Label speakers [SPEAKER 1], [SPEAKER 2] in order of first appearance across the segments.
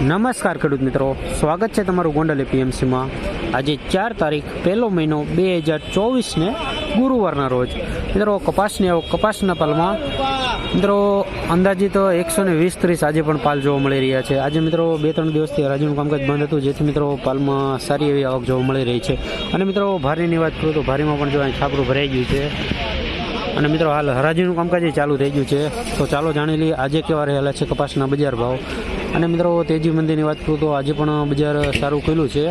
[SPEAKER 1] નમસ્કાર ખેડૂત મિત્રો. સ્વાગત છે તમારું ગોંડલ એપીએમસીમાં આજે ચાર તારીખ, પહેલો મહિનો બે હજાર ચોવીસને ગુરુવારના રોજ. મિત્રો, કપાસની આવક કપાસના પાલમાં. મિત્રો, અંદાજિત એકસો ને વીસ ત્રીસ આજે પણ પાલ જોવા મળી રહ્યા છે. આજે મિત્રો બે ત્રણ દિવસથી હરાજીનું કામકાજ બંધ હતું, જેથી મિત્રો પાલમાં સારી એવી આવક જોવા મળી રહી છે. અને મિત્રો, ભારીની વાત કરું તો ભારીમાં પણ જો અહીં છાપરું ભરાઈ ગયું છે. અને મિત્રો, હાલ હરાજીનું કામકાજ ચાલુ થઈ ગયું છે. તો ચાલો જાણી લઈએ, આજે કેવા રહેલા છે કપાસના બજાર ભાવ. અને મિત્રો, તેજી મંદિરની વાત કરું તો આજે પણ બજાર સારું ખુલ્યું છે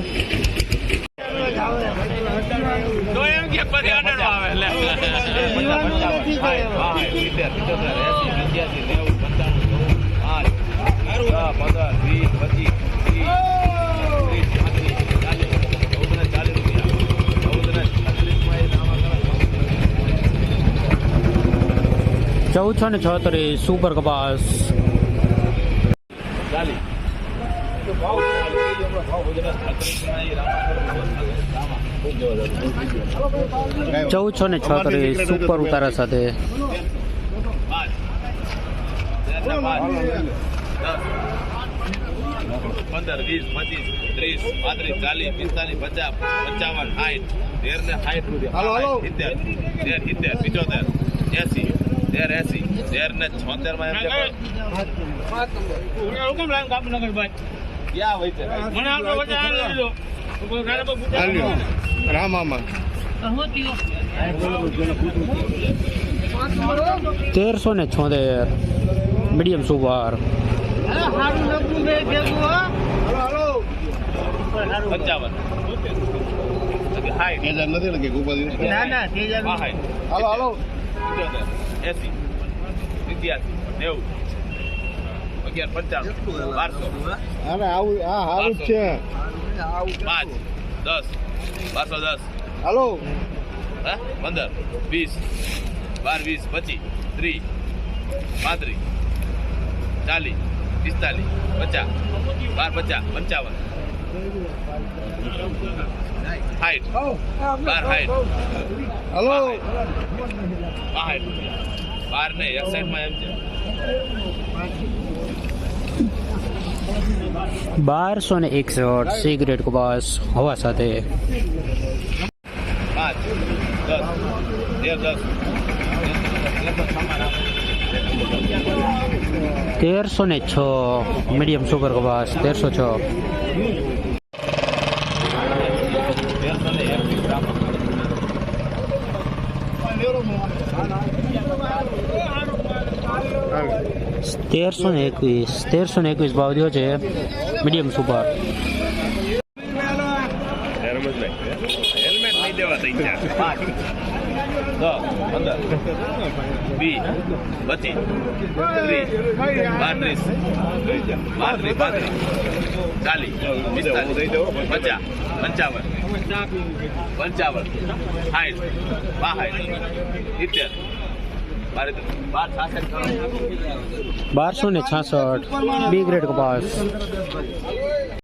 [SPEAKER 2] લે.
[SPEAKER 1] ચૌદસો ને છોતેર સુપર કપાસ ચૌદસો ને છોતરીસ સુપર ઉતારા સાથે.
[SPEAKER 2] પંદર વીસ પચીસ ત્રીસ પાંત્રીસ ચાલીસ પિસ્તાલીસ પચાસ પંચાવન સાઠ તેર ને સાઠ સુધી સિત્તેર તેર સિત્તેર પિચોતેર એસી તેર એસી તેર ને છોતેરમાં એમ
[SPEAKER 1] તેરસો ને છોતેર. Medium super.
[SPEAKER 2] પંચાવન.
[SPEAKER 3] નથી લખી ગોપાલ
[SPEAKER 2] હા હાઈટ
[SPEAKER 3] હાલો હાલો.
[SPEAKER 2] એસી વિદ્યાર્થી નેવું. અગિયાર પંચાવન. બારસો.
[SPEAKER 3] આવું સારું છે.
[SPEAKER 2] પાંચ દસ બારસો દસ.
[SPEAKER 3] હાલો.
[SPEAKER 2] હા? પંદર વીસ બાર વીસ પચીસ ત્રીસ પાંત્રીસ ચાલીસ પિસ્તાલીસ પચાસ બાર પચાસ પંચાવન. હાઈટ. બાર હાઈટ.
[SPEAKER 3] હલો.
[SPEAKER 2] બાસઠ બાર નહીં એકસાઠમાં એમ છે.
[SPEAKER 1] બારસો ને એકસઠ સિગરેટ કુબાસ હવા સાથે.
[SPEAKER 2] પાંચ દસ
[SPEAKER 1] તેરસો ને છ મીડિયમ સુપર કપાસ તેરસો છ
[SPEAKER 2] તેરસો ને એકવીસ ગ્રામ
[SPEAKER 1] તેરસો એકવીસ તેરસો એકવીસ ભાવ છે મીડિયમ સુપર
[SPEAKER 2] હેલ્મેટ નહીં દેવા થઈ ગયા દસ પંદર વીસ પચીસ ત્રીસ પાંત્રીસ પાંત્રીસ ચાલીસ પિસ્તાલીસ પચાસ પંચાવન પંચાવન સાઠ બાસઠ સિત્તેર બાર બાર
[SPEAKER 1] બારસો ને છાસઠ બી ગ્રેડ કપાસ